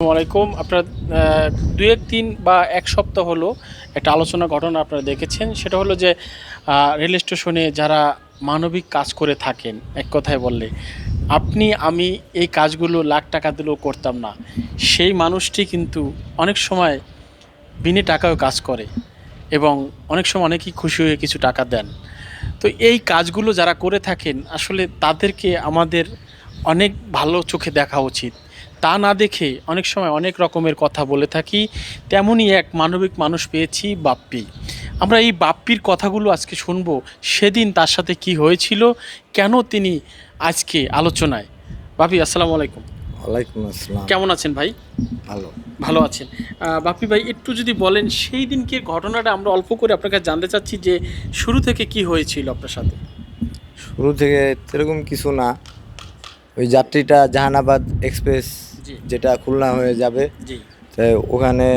আসসালামু আলাইকুম। আপনার দু এক দিন বা এক সপ্তাহ হলো একটা আলোচনা ঘটনা আপনারা দেখেছেন। সেটা হলো যে রেল স্টেশনে যারা মানবিক কাজ করে থাকেন, এক কথায় বললে, আপনি, আমি এই কাজগুলো লাখ টাকা দিলেও করতাম না। সেই মানুষটি কিন্তু অনেক সময় বিনে টাকাও কাজ করে এবং অনেক সময় অনেকেই খুশি হয়ে কিছু টাকা দেন। তো এই কাজগুলো যারা করে থাকেন, আসলে তাদেরকে আমাদের অনেক ভালো চোখে দেখা উচিত। তা না দেখে অনেক সময় অনেক রকমের কথা বলে থাকি তেমনই এক মানবিক মানুষ পেয়েছি বাপ্পি। আমরা এই বাপ্পির কথাগুলো আজকে শুনব সেদিন তার সাথে কি হয়েছিল কেন তিনি আজকে আলোচনায়। বাপি আসসালামু আলাইকুম। ওয়ালাইকুম আসসালাম। কেমন আছেন ভাই? ভালো। ভালো আছেন। বাপ্পি ভাই একটু যদি বলেন সেই দিনকে ঘটনাটা আমরা অল্প করে আপনার কাছে জানতে চাচ্ছি যে শুরু থেকে কি হয়েছিল আপনার সাথে? শুরু থেকে এরকম কিছু না। ওই যাত্রীটা জাহানাবাদ এক্সপ্রেস। যেটা খুলনা হয়ে যাবে। তো ওখানে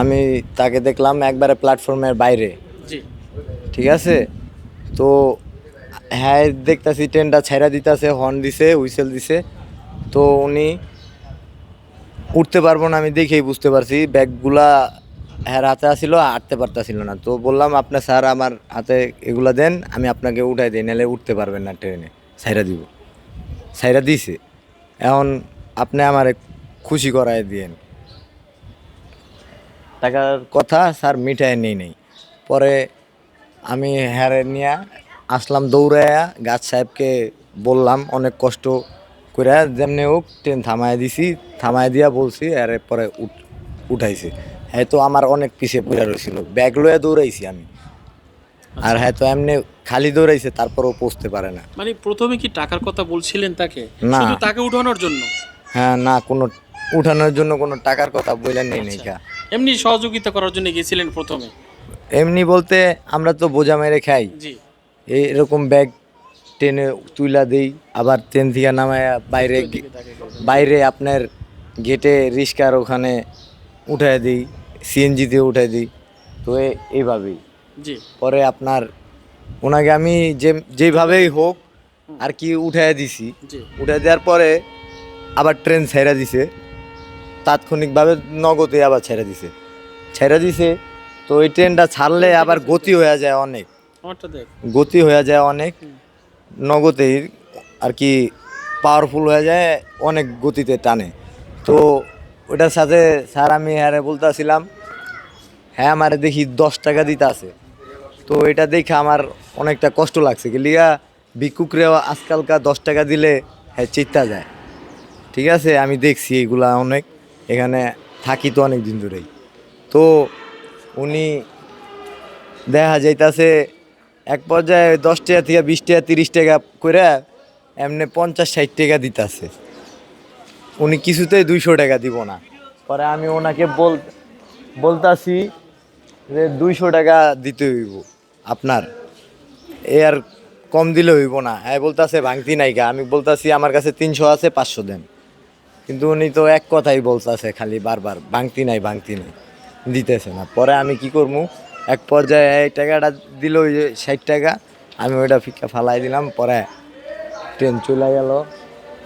আমি তাকে দেখলাম একবারে প্ল্যাটফর্মের বাইরে। ঠিক আছে? তো হ্যাঁ দেখতাছি ট্রেনটা ছেড়া দিতেছে হর্ন দিছে হুইসেল দিছে। তো উনি উঠতে পারব না আমি দেখেই বুঝতে পারছি। ব্যাগগুলা হ্যাঁ হাতে আসছিল আটতে পারতাছিল না। তো বললাম আপনার স্যার আমার হাতে এগুলা দেন আমি আপনাকে উঠাই দিই নাহলে উঠতে পারবেন না ট্রেনে সাইরা দিব। সাইরা দিছে। এখন আপনি আমার খুশি করায় দিয়েন। টাকার কথা স্যার মিঠাই নেই নেই। পরে আমি হ্যারে নিয়ে আসলাম দৌড়াইয়া, গাছ সাহেবকে বললাম, অনেক কষ্ট করে যেমনি হোক ট্রেন থামায় দিছি, থামায় দিয়া বলছি আর পরে উঠ উঠাইছে। হ্যাঁ তো আমার অনেক পিছিয়ে পড়ে রয়েছিল ব্যাগ লয়ে দৌড়াইছি আমি। আর হয়তো এমনি খালি দৌড়াইছে তারপরেও পৌঁছতে পারে না। মানে প্রথমে কি টাকার কথা বলছিলেন তাকে? না। শুধু তাকে উঠানোর জন্য? হ্যাঁ না কোনো উঠানোর জন্য কোনো টাকার কথা বলে নেই নেই এমনি সহযোগিতা করার জন্য গেছিলেন প্রথমে? এমনি বলতে আমরা তো বোঝা মেরে খাই। জি। এরকম ব্যাগ ট্রেনে তুইলা দেই আবার ট্রেন থেকে নামায় বাইরে বাইরে আপনার গেটে রিস্কার ওখানে উঠায় দিই সিএনজিতে উঠায় দিই তো এইভাবেই। জি। পরে আপনার ওনাকে আমি যে যেভাবেই হোক আর কি উঠায় দিছি। জি। উঠায় দেওয়ার পরে আবার ট্রেন ছেড়ে দিছে। তাৎক্ষণিকভাবে নগদে আবার ছেড়ে দিছে। ছেড়ে দিছে তো ওই ট্রেনটা ছাড়লে আবার গতি হয়ে যায় অনেক। গতি হয়ে যায় অনেক। নগদেই আর কি পাওয়ারফুল হয়ে যায় অনেক গতিতে টানে। তো ওটার সাথে স্যার আমি হ্যাঁ বলতেছিলাম হ্যাঁ আমারে দেখি দশ টাকা দিতে আছে তো এটা দেখে আমার অনেকটা কষ্ট লাগছে কি লিগা ভিক্ষুকরে আজকালকার দশ টাকা দিলে হ্যাঁ চিত্তা যায়। ঠিক আছে? আমি দেখছি এগুলা অনেক। এখানে থাকি তো অনেক দিন ধরেই। তো উনি দেখা যাইতাছে এক পর্যায়ে দশ টাকা থেকে বিশ টাকা, তিরিশ টাকা করে এমনি পঞ্চাশ, ষাট টাকা দিতাছে। উনি কিছুতেই দুইশো টাকা দিব না। পরে আমি ওনাকে বল, বলতাছি যে দুইশো টাকা দিতে হইব। আপনার, এ আর কম দিলে হইব না। হ্যাঁ বলতাছে, ভাঙতি নাইকা। আমি বলতাছি, আমার কাছে তিনশো আছে, পাঁচশো দেন। কিন্তু উনি তো এক কথাই বলতাছে খালি বারবার, ভাঙতি নাই ভাঙতি নাই। দিতেছে না। পরে আমি কি করব এক পর্যায়ে এই টাকাটা দিল, ওই যে ষাট টাকা, আমি ওইটা ফিকা ফালাই দিলাম। পরে ট্রেন চলে গেল।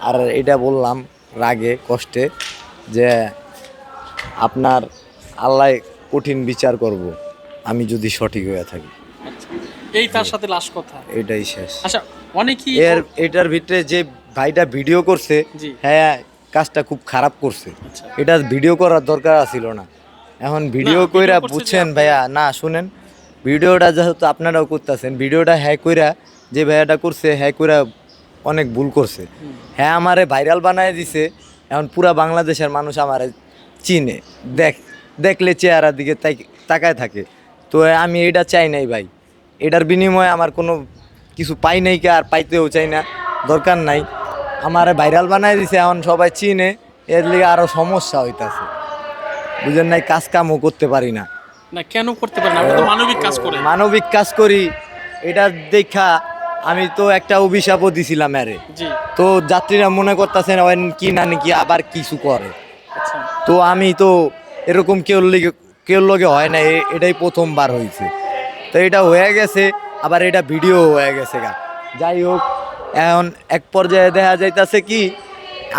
আর এটা বললাম রাগে, কষ্টে, যে আপনার আল্লাহ কঠিন বিচার করব, আমি যদি সঠিক হয়ে থাকি। এই তার সাথে লাস্ট কথা এটাই শেষ। আচ্ছা অনেকেই এর এটার ভিতরে যে ভাইটা ভিডিও করছে হ্যাঁ কাজটা খুব খারাপ করছে। আচ্ছা। এটা ভিডিও করার দরকার ছিল না। এখন ভিডিও কইরা বুঝছেন ভাইয়া না শুনেন। ভিডিওটা যেহেতু আপনারাও করতেছেন ভিডিওটা হ্যাঁ কইরা যে ভাইয়াটা করছে হ্যাঁ কইরা অনেক ভুল করছে। হ্যাঁ আমারে ভাইরাল বানায় দিছে এখন পুরা বাংলাদেশের মানুষ আমারে চিনে। দেখ দেখলে চেহারার দিকে তাকায় থাকে। তো আমি এটা চাই নাই ভাই। এটার বিনিময়ে আমার কোনো কিছু পাই নাই কে আর পাইতেও চাই না দরকার নাই। আমারে ভাইরাল বানাই দিছে এখন সবাই চিনে এর লিগে আরও সমস্যা হইতাছে। বুঝেন নাই কাজ কামও করতে পারি না। না কেন করতে আপনি তো মানবিক কাজ করেন। মানবিক কাজ করি এটা দেখা আমি তো একটা অভিশাপও দিছিলাম আরে তো যাত্রীরা মনে করতেছেন কি না নাকি আবার কিছু করে। আচ্ছা। তো আমি তো এরকম কেউ লিগে কেউ লগে হয় না এটাই প্রথমবার হয়েছে তো এটা হয়ে গেছে আবার এটা ভিডিও হয়ে গেছে গা। যাই হোক এখন এক পর্যায়ে দেখা যাইতাছে কি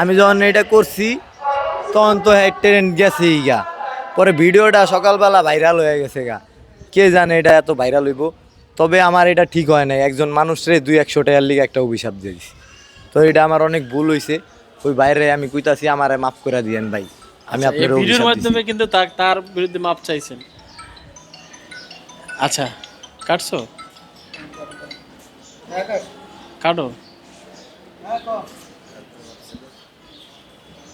আমি যখন এটা করছি তখন তো হ্যাঁ ট্রেন্ড গেছে গা। পরে ভিডিওটা সকালবেলা ভাইরাল হয়ে গেছে গা। কে জানে এটা এত ভাইরাল হইব? তবে আমার এটা ঠিক হয় নাই। একজন মানুষরে দুই একশো টাকার লিগে একটা অভিশাপ দিয়েছি তো এটা আমার অনেক ভুল হয়েছে ওই বাইরে আমি কইতাছি আমারে মাফ করে দিয়েন ভাই। আমি আচ্ছা, আপনার ভিডিওর মাধ্যমে কিন্তু তার বিরুদ্ধে মাপ চাইছেন। আচ্ছা কাটছো? কাটো।